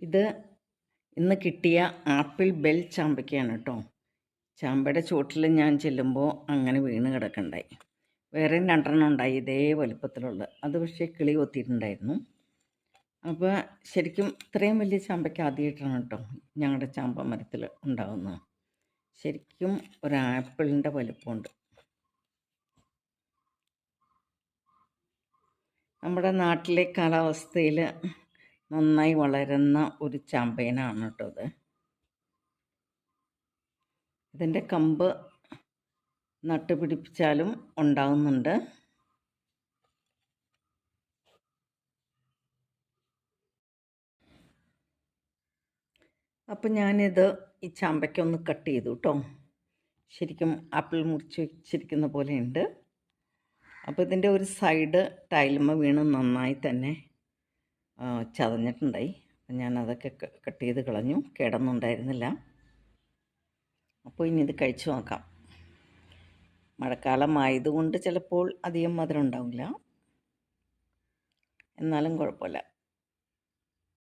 ഇത് ഇന്ന് കിട്ടിയ ആപ്പിൾ ബെൽ ചാമ്പയ്ക്കയാണ് കേട്ടോ ചാമ്പയുടെ ചുവട്ടിൽ ഞാൻ ചെല്ലുമ്പോൾ അങ്ങനെ വീണ് കിടക്കണ്ടായി. വേറെ രണ്ടെണ്ണം ഉണ്ടായി ഇതേ വലുപ്പത്തിലുള്ള. അത് പക്ഷേ കിളി കൊത്തിയിട്ടുണ്ടായിരുന്നു. അപ്പോൾ ശരിക്കും ഇത്രയും വലിയ ചാമ്പയ്ക്ക് ആദ്യമായിട്ടാണ് കേട്ടോ ഞങ്ങളുടെ ചാമ്പ മരത്തിൽ ഉണ്ടാകുന്നത് ശരിക്കും ഒരു ആപ്പിളിന്റെ വലുപ്പമുണ്ട്. നമ്മുടെ നാട്ടിലെ കാലാവസ്ഥയിൽ നന്നായി വളരുന്ന ഒരു ചാമ്പയിനാണ് കേട്ടോ ഇത്. ഇതിന്റെ കമ്പ് നട്ടുപിടിപ്പിച്ചാലും ഉണ്ടാകുന്നുണ്ട് അപ്പം ഞാനിത് ഈ ചാമ്പയ്ക്കൊന്ന് കട്ട് ചെയ്തു കേട്ടോ. ശരിക്കും ആപ്പിൾ മുറിച്ച് വെച്ചിരിക്കുന്ന പോലെയുണ്ട്. അപ്പോൾ ഇതിന്റെ ഒരു സൈഡ് ടൈലുമ്മ വീണ് നന്നായി തന്നെ. ചതഞ്ഞിട്ടുണ്ടായി. അപ്പം ഞാനതൊക്കെ കട്ട് ചെയ്ത് കളഞ്ഞു. കിടന്നുണ്ടായിരുന്നില്ല. അപ്പോൾ ഇനി ഇത് കഴിച്ചു നോക്കാം. മഴക്കാലം ആയതുകൊണ്ട് ചിലപ്പോൾ അധികം മധുരം ഉണ്ടാവില്ല. എന്നാലും കുഴപ്പമില്ല.